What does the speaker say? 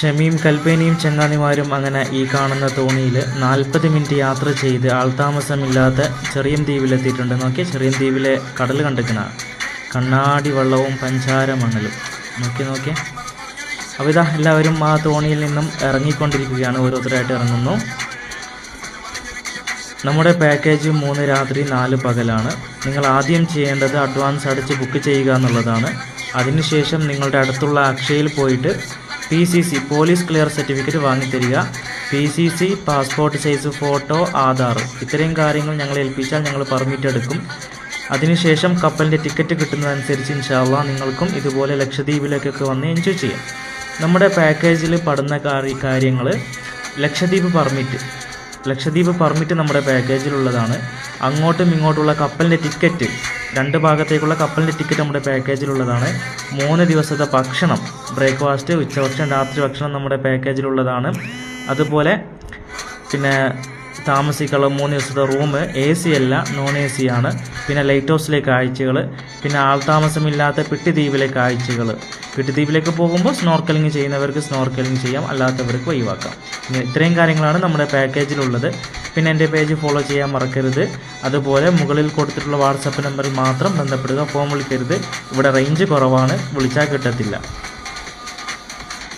ഷമിയും കൽപ്പേനിയും ചങ്ങാതിമാരും അങ്ങനെ ഈ കാണുന്ന തോണിയിൽ നാൽപ്പത് മിനിറ്റ് യാത്ര ചെയ്ത് ആൾതാമസമില്ലാത്ത ചെറിയം ദ്വീപിലെത്തിയിട്ടുണ്ട് നോക്കിയ ചെറിയം ദ്വീപിലെ കടൽ കണ്ടിരിക്കണ കണ്ണാടി വെള്ളവും പഞ്ചാര മണലും. നോക്കി നോക്കിയേ. അപ്പോൾ ഇതാ എല്ലാവരും ആ തോണിയിൽ നിന്നും ഇറങ്ങിക്കൊണ്ടിരിക്കുകയാണ്. ഓരോരുത്തരായിട്ട് ഇറങ്ങുന്നു. നമ്മുടെ പാക്കേജ് മൂന്ന് രാത്രി നാല് പകലാണ്. നിങ്ങൾ ആദ്യം ചെയ്യേണ്ടത് അഡ്വാൻസ് അടിച്ച് ബുക്ക് ചെയ്യുക എന്നുള്ളതാണ്. അതിനുശേഷം നിങ്ങളുടെ അടുത്തുള്ള അക്ഷയിൽ പോയിട്ട് P C C police clear certificate വാങ്ങിത്തരിക. P C C passport size photo Aadhaar. ഇത്രയും കാര്യങ്ങൾ ഞങ്ങൾ ഏൽപ്പിച്ചാൽ ഞങ്ങൾ പെർമിറ്റ് എടുക്കും. അതിനുശേഷം കപ്പലിന്റെ ടിക്കറ്റ് കിട്ടുന്നതനുസരിച്ച് ഇൻഷാല്ല നിങ്ങൾക്കും ഇതുപോലെ ലക്ഷദ്വീപിലേക്കൊക്കെ വന്ന് എൻജോയ് ചെയ്യാം. നമ്മുടെ പാക്കേജിൽ പെടുന്ന കാര്യങ്ങൾ ലക്ഷദ്വീപ് പെർമിറ്റ് ലക്ഷദ്വീപ് പെർമിറ്റ് നമ്മുടെ പാക്കേജിലുള്ളതാണ് അങ്ങോട്ടും ഇങ്ങോട്ടുള്ള കപ്പലിന്റെ ടിക്കറ്റ് രണ്ട് ഭാഗത്തേക്കുള്ള കപ്പലിന്റെ ടിക്കറ്റ് നമ്മുടെ പാക്കേജിലുള്ളതാണ് മൂന്ന് ദിവസത്തെ ഭക്ഷണം ബ്രേക്ക്ഫാസ്റ്റ് ഉച്ചഭക്ഷണം രാത്രി ഭക്ഷണം നമ്മുടെ പാക്കേജിലുള്ളതാണ് അതുപോലെ പിന്നെ താമസിക്കാനുള്ള മൂന്ന് ദിവസത്തെ റൂം എ സി അല്ല നോൺ എ സി ആണ്. പിന്നെ ലൈറ്റ് ഹൗസിലെ കാഴ്ചകൾ പിന്നെ ആൾതാമസമില്ലാത്ത പിട്ടിദ്വീപിലെ കാഴ്ചകൾ പിട്ടിദ്വീപിലേക്ക് പോകുമ്പോൾ സ്നോർക്കലിംഗ് ചെയ്യുന്നവർക്ക് സ്നോർക്കലിംഗ് ചെയ്യാം അല്ലാത്തവർക്ക് ഒഴിവാക്കാം. പിന്നെ ഇത്രയും കാര്യങ്ങളാണ് നമ്മുടെ പാക്കേജിലുള്ളത് പിന്നെ എന്റെ പേജ് ഫോളോ ചെയ്യാൻ മറക്കരുത്. അതുപോലെ മുകളിൽ കൊടുത്തിട്ടുള്ള വാട്സപ്പ് നമ്പറിൽ മാത്രം ബന്ധപ്പെടുക ഫോം വിളിക്കരുത്. ഇവിടെ റേഞ്ച് കുറവാണ് വിളിച്ചാൽ കിട്ടത്തില്ല.